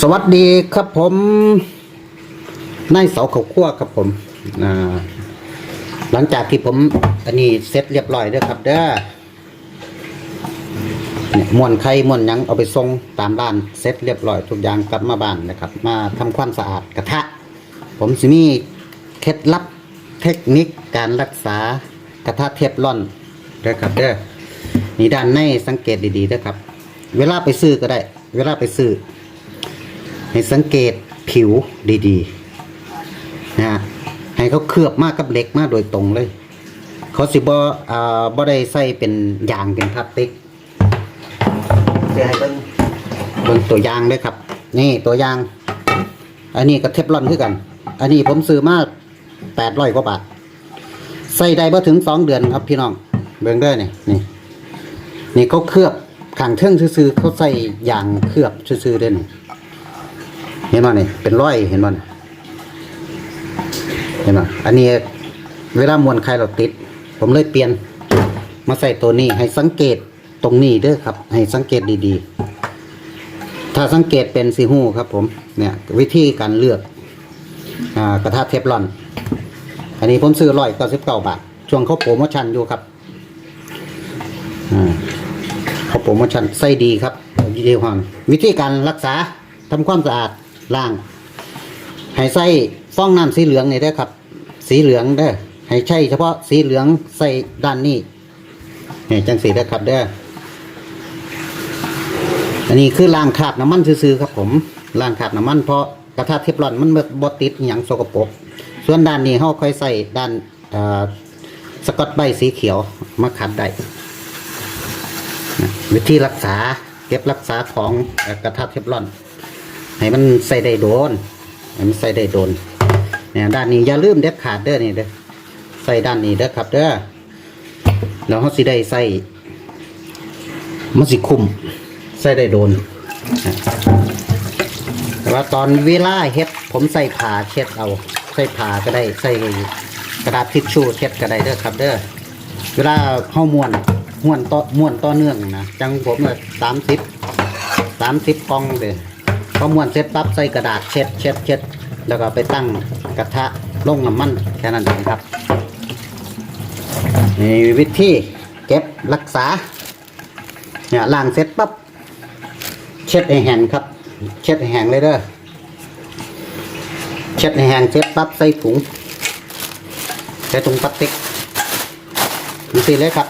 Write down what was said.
สวัสดีครับผมนายเสาเขาขั้วครับผมหลังจากที่ผม อันนี้เสร็จเรียบร้อยเด้อครับเด้อเนี่ยม้วนไข่ม้วนยังเอาไปส่งตามบ้านเสร็จเรียบร้อยทุกอย่างกลับมาบ้านนะครับ มาทำความสะอาดกระทะ ผมสิมีเคล็ดลับเทคนิคการรักษากระทะเทฟลอนเด้อครับเด้อนี่ด้านในสังเกตดีๆเด้อครับ เวลาไปซื้อก็ได้ เวลาไปซื้อ ให้สังเกตผิวดีๆนะฮะให้เขาเคลือบมากกับเหล็กมากโดยตรงเลย เขาสิบอ่าบ่ได้ใส่เป็นยางเป็นพลาสติกเดี๋ยวให้เบิ่งเบิ่งตัวยางเลยครับ นี่ตัวยาง อันนี้ก็เทฟลอนคือกัน อันนี้ผมซื้อมาแปดร้อยกว่าบาทใส่ได้บ่ถึงสองเดือนครับพี่น้อง เบิ่งด้อนี่นี่นี่เขาเคลือบข้างเทิงซื่อๆเขาใส่ยางเคลือบซื่อๆด้อนี่ เห็นมั้นี่เป็นร้อยเห็นมั้ยเห็นมั้อันนี้เวลามวนใครเราติด ผมเลยเปลี่ยน มาใส่ตัวนี้ให้สังเกตตรงนี้เด้อครับ ให้สังเกตดีๆ ถ้าสังเกตเป็นสีหูครับ ผมเนี่ย วิธีการเลือกอกระทะเทฟลอน อันนี้ผมซื้อร้อยเก้าสิบเก้าบาท ช่วงเขาโปรโมชั่นอยู่ครับเขาโปรโมชั่นไส้ดีครับยีเดียวฮอนวิธีการรักษาทำความสะอาด ล้าง ให้ใส่ฟองน้ำสีเหลืองนี่เด้ครับ สีเหลืองเด้อให้ใช้เฉพาะสีเหลืองใส่ด้านนี้นี่จังสีเด้ครับเด้ออันนี้คือล้างคาบน้ำมันซื่อๆครับผมล้างคาบน้ำมันเพราะกระทะเทฟลอนมันบดติดอย่างสกปรกส่วนด้านนี้เขาค่อยใส่ด้านสกอตไบรท์สีเขียวมาขัดได้วิธีรักษาเก็บรักษาของกระทะเทฟลอน ให้มันใส่ได้โดนให้มันใส่ได้โดนเนี่ยด้านนี้อย่าลืมเด็ดขาดเด้อนี่เด้อใส่ด้านนี้เด้อครับ เด้อแล้วเขาสิได้ใส่มันสิคุมใส่ได้โดนแต่ว่าตอนเวลาเฮ็ด ผมใส่ผ้าเช็ดเอา ใส่ผ้าก็ได้ใส่กระดาษทิชชู่เช็ดก็ได้เด้อครับ เด้อเวลาเข้าม้วนม้วนต่อม้วนต่อเนื่องนะจังผมเลยสามสิบสามสิบกล่องเลย พอม้วนเสร็จปั๊บใส่กระดาษเช็ดเช็ดเช็ดแล้วก็ไปตั้งกระทะลงน้ำมันแค่นั้นเองครับนี่วิธีเก็บรักษาเนี่ยล้างเสร็จปั๊บเช็ดให้แห้งครับ เช็ดให้แห้งเลยเด้อเช็ดให้แห้งเสร็จปั๊บใส่ถุงใส่ถุงพลาสติกดูสิเลยครับ